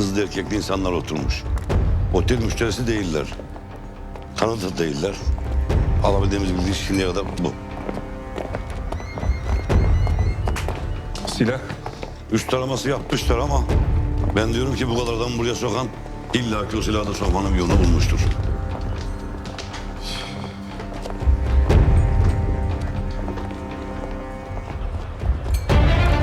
Kızlı erkekli insanlar oturmuş. Otel müşterisi değiller. Tanıdık da değiller. Alabildiğimiz bilgi şimdiye kadar bu. Silah. Üst taraması yapmışlar ama ben diyorum ki bu kadar adamı buraya sokan illa ki o silahı da sokmanın yolunu bulmuştur.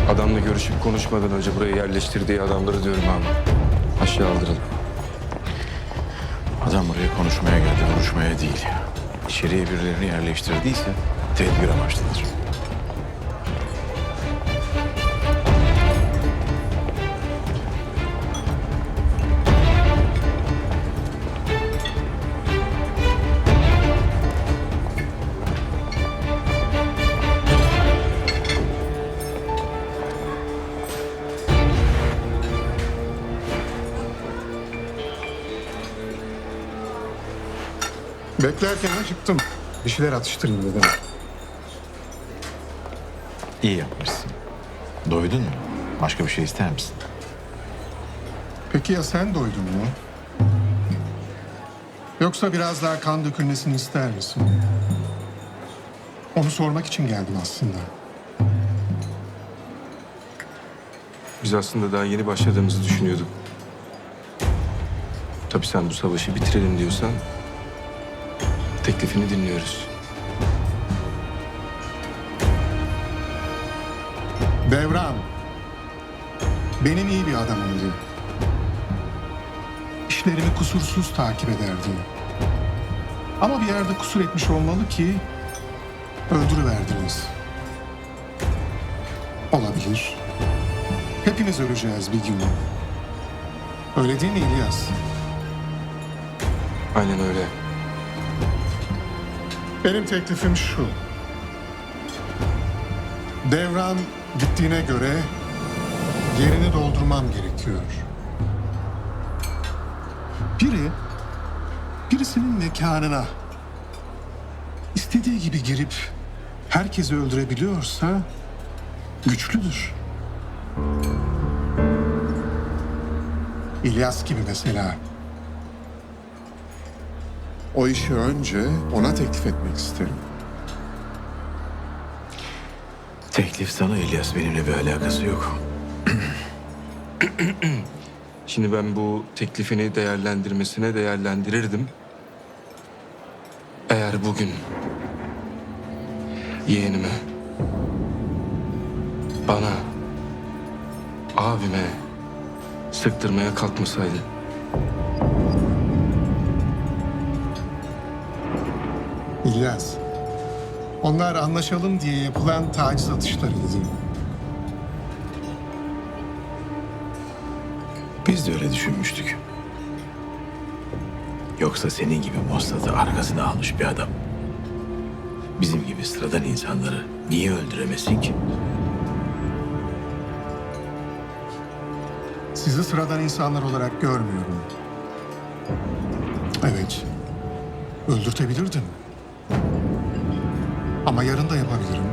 Adamla görüşüp konuşmadan önce buraya yerleştirdiği adamları diyorum abi. Aşağı aldıralım. Adam buraya konuşmaya geldi, konuşmaya değil. İçeriye birilerini yerleştirdiyse tedbir amaçlıdır. Beklerken acıktım. Bir şeyler atıştırayım dedim. İyi yapmışsın. Doydun mu? Başka bir şey ister misin? Peki ya sen doydun mu? Yoksa biraz daha kan dökülmesini ister misin? Onu sormak için geldim aslında. Biz aslında daha yeni başladığımızı düşünüyorduk. Tabii sen bu savaşı bitirelim diyorsan teklifini dinliyoruz. Devran. Benim iyi bir adamımdı. İşlerimi kusursuz takip ederdi. Ama bir yerde kusur etmiş olmalı ki öldürüverdiniz. Olabilir. Hepimiz öleceğiz bir gün. Öyle değil mi İlyas? Aynen öyle. Benim teklifim şu. Devran gittiğine göre yerini doldurmam gerekiyor. Biri birisinin mekanına istediği gibi girip herkesi öldürebiliyorsa güçlüdür. İlyas gibi mesela. O işi önce ona teklif etmek isterim. Teklif sana İlyas. Benimle bir alakası yok. Şimdi ben bu teklifini değerlendirmesine değerlendirirdim. Eğer bugün yeğenime, bana, abime sıktırmaya kalkmasaydı. İlyas. Onlar anlaşalım diye yapılan taciz atışlarıydı. Biz de öyle düşünmüştük. Yoksa senin gibi Mossad'ı arkasına almış bir adam. Bizim gibi sıradan insanları niye öldüremesin ki? Sizi sıradan insanlar olarak görmüyorum. Evet. Öldürtebilirdim. Ama yarın da yapabilirim.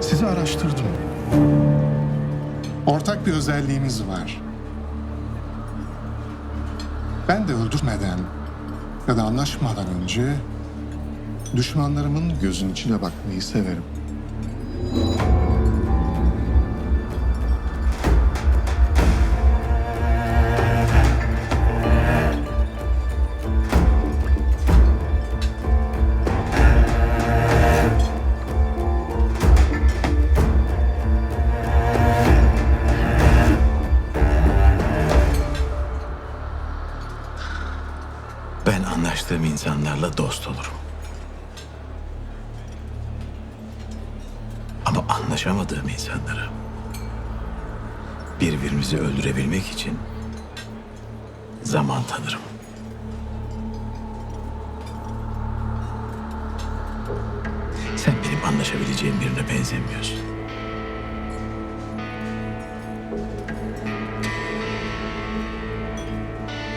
Sizi araştırdım. Ortak bir özelliğimiz var. Ben de öldürmeden ya da anlaşmadan önce düşmanlarımın gözün içine bakmayı severim. Dost olurum. Ama anlaşamadığım insanları birbirimizi öldürebilmek için zaman tanırım. Sen benim anlaşabileceğim birine benzemiyorsun.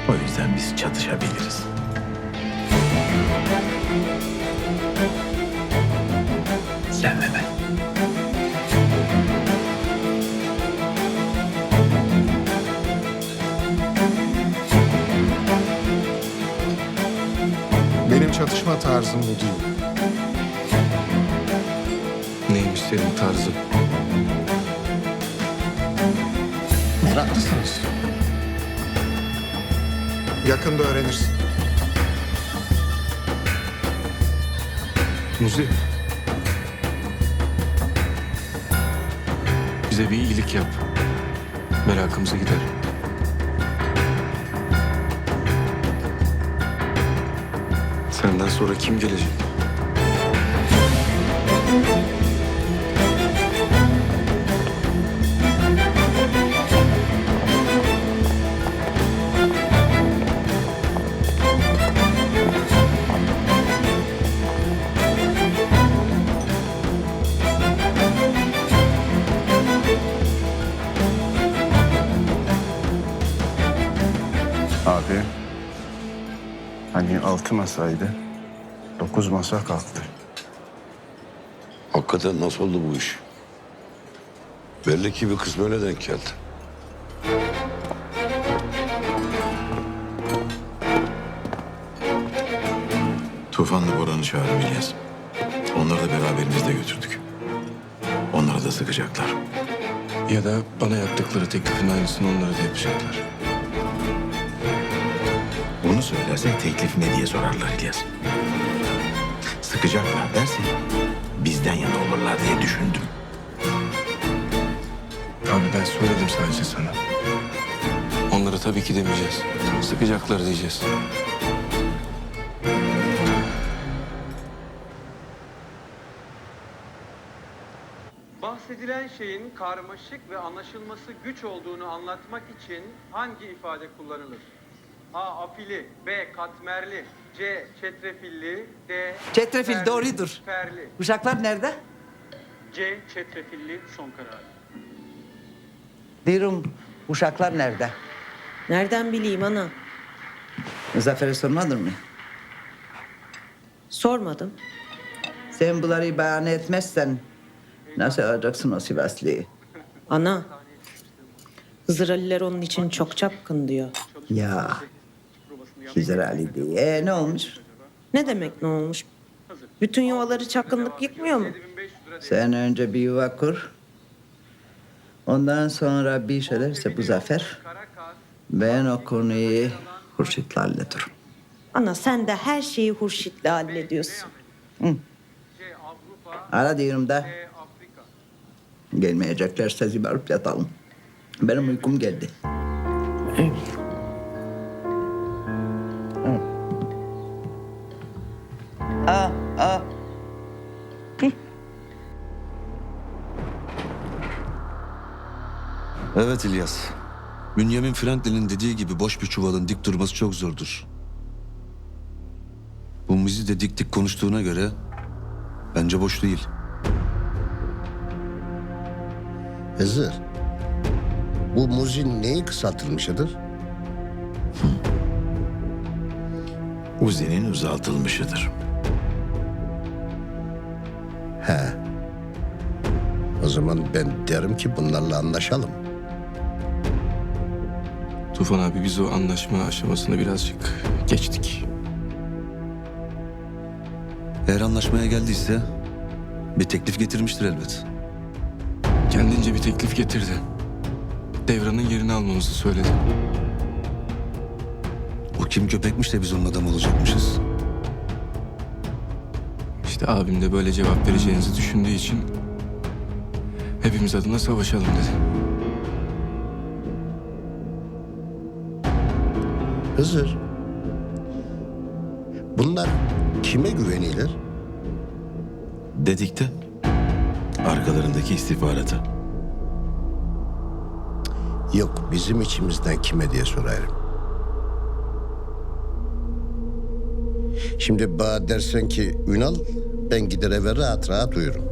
O yüzden biz çatışabiliriz. Tarzım bu değil. Neymiş senin tarzın? Meraklısınız. Yakında öğrenirsin. Muzi. Bize bir iyilik yap. Merakımızı gider. Senden sonra kim gelecek? Altı masaydı, dokuz masa kalktı. Hakikaten nasıl oldu bu iş? Belli ki bir kısmı öyle denk geldi. Tufanlı Boran'ı çağırın İlyas. Onları da beraberimizde götürdük. Onları da sıkacaklar. Ya da bana yaptıkları teklifin aynısını onlara da yapacaklar. Bunu söylersek teklif ne diye sorarlar İlyas. Sıkacaklar dersek bizden yana olurlar diye düşündüm. Abi ben söyledim sadece sana. Onlara tabii ki demeyeceğiz. Sıkacaklar diyeceğiz. Bahsedilen şeyin karmaşık ve anlaşılması güç olduğunu anlatmak için hangi ifade kullanılır? A. Afili B. Katmerli C. Çetrefilli D. Çetrefil ferli, doğrudur. Ferli Uşaklar nerede? C. Çetrefilli son karar. Diyorum uşaklar nerede? Nereden bileyim ana? Muzaffer'e sormadın mı? Sormadım. Sen bunları bahane etmezsen nasıl alacaksın o Sivaslı'yı? Ana. Hızır Aliler onun için çok çapkın diyor. Ya Hizar Ali diye. Ne olmuş? Ne demek ne olmuş? Bütün yuvaları çapkınlık yıkmıyor mu? 7500 lira Sen önce bir yuva kur. Ondan sonra bir şeylerse bu zafer. Ben o konuyu Hurşit'le hallederim. Ana sen de her şeyi Hurşit'le hallediyorsun. Avrupa Ara diyorum da gelmeyeceklerse zibarıp yatalım. Benim uykum geldi. Aa, aa. Evet İlyas. Bünyamin Franklin'in dediği gibi boş bir çuvalın dik durması çok zordur. Bu mizi de dik dik konuştuğuna göre bence boş değil. Hızır. Bu muzin neyi kısaltılmışıdır? Uzi'nin uzatılmışıdır. He. O zaman ben derim ki bunlarla anlaşalım. Tufan abi biz o anlaşma aşamasını birazcık geçtik. Eğer anlaşmaya geldiyse bir teklif getirmiştir elbet. Kendince bir teklif getirdi. Devran'ın yerini almamızı söyledi. O kim köpekmiş de biz onun adamı olacakmışız. İşte abim de böyle cevap vereceğinizi düşündüğü için hepimiz adına savaşalım dedi. Hızır. Bunlar kime güvenilir? Dedik de arkalarındaki istihbarata. Yok bizim içimizden kime diye sorarım. Şimdi bana dersen ki Ünal ben gider eve rahat rahat uyurum.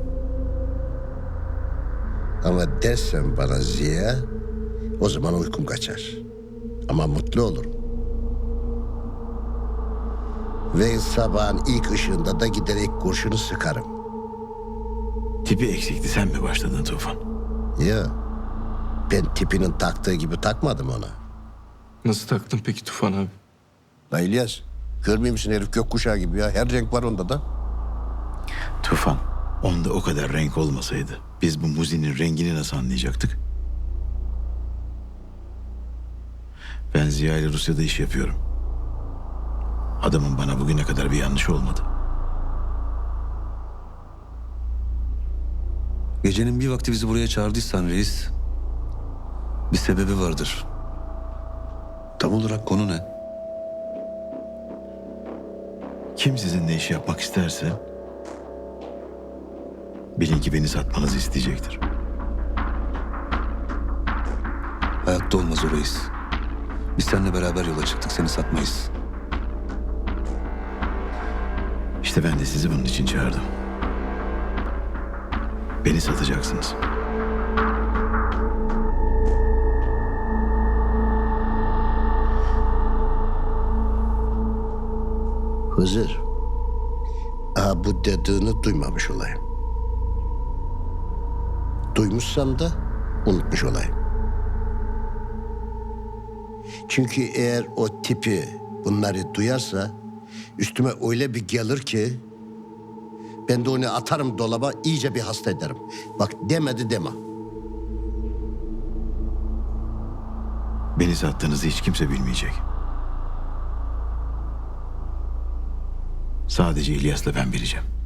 Ama dersen bana Ziya o zaman uykum kaçar. Ama mutlu olurum. Ve sabahın ilk ışığında da giderek kurşunu sıkarım. Tipi eksikti sen mi başladın Tufan? Ya ben tipinin taktığı gibi takmadım ona. Nasıl taktın peki Tufan abi? La İlyas Görmüyor musun herif gökkuşağı gibi ya? Her renk var onda da. Tufan, onda o kadar renk olmasaydı biz bu muzinin rengini nasıl anlayacaktık? Ben Ziya ile Rusya'da iş yapıyorum. Adamın bana bugüne kadar bir yanlış olmadı. Gecenin bir vakti bizi buraya çağırdıysan reis... ...bir sebebi vardır. Tam olarak konu ne? Kim sizinle iş yapmak isterse... ...bilin ki beni satmanızı isteyecektir. Hayatta olmaz o reis. Biz seninle beraber yola çıktık, seni satmayız. İşte ben de sizi bunun için çağırdım. Beni satacaksınız. Hızır. Aha bu dediğini duymamış olayım. Duymuşsam da unutmuş olayım. Çünkü eğer o tipi bunları duyarsa üstüme öyle bir gelir ki ben de onu atarım dolaba iyice bir hasta ederim. Bak demedi deme. Beni sattığınızı hiç kimse bilmeyecek. Sadece İlyas'la ben bileceğim.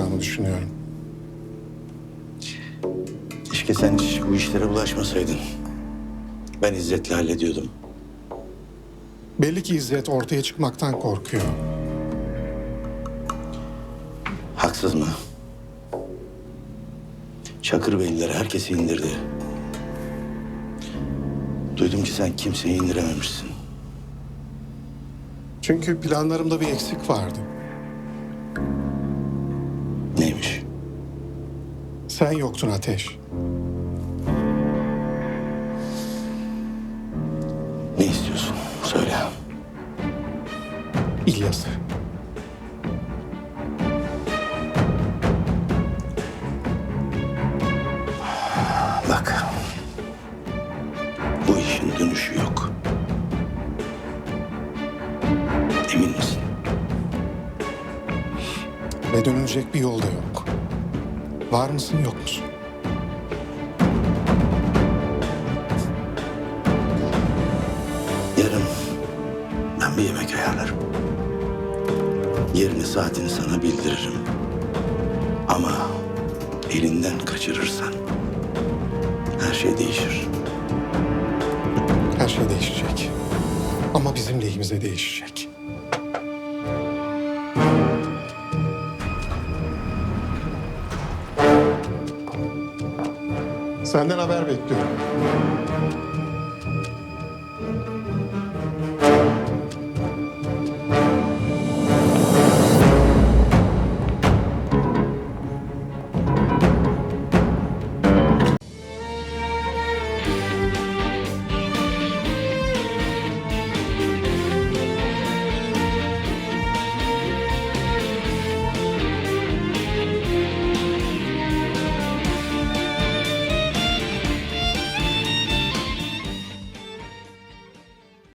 Olacağını düşünüyorum. Keşke sen hiç bu işlere bulaşmasaydın. Ben İzzet'le hallediyordum. Belli ki İzzet ortaya çıkmaktan korkuyor. Haksız mı? Çakır Beyliler herkesi indirdi. Duydum ki sen kimseyi indirememişsin. Çünkü planlarımda bir eksik vardı. Sen yoktun Ateş. Ne istiyorsun? Söyle. İlyas'ı. Bak. Bu işin dönüşü yok. Emin misin? Ve dönülecek bir yol da yok. Var mısın yok musun? Yarın ben bir yemek ayarlarım. Yerini saatini sana bildiririm. Ama elinden kaçırırsan her şey değişir. Her şey değişecek. Ama bizim lehimize değişecek. Senden haber bekliyorum.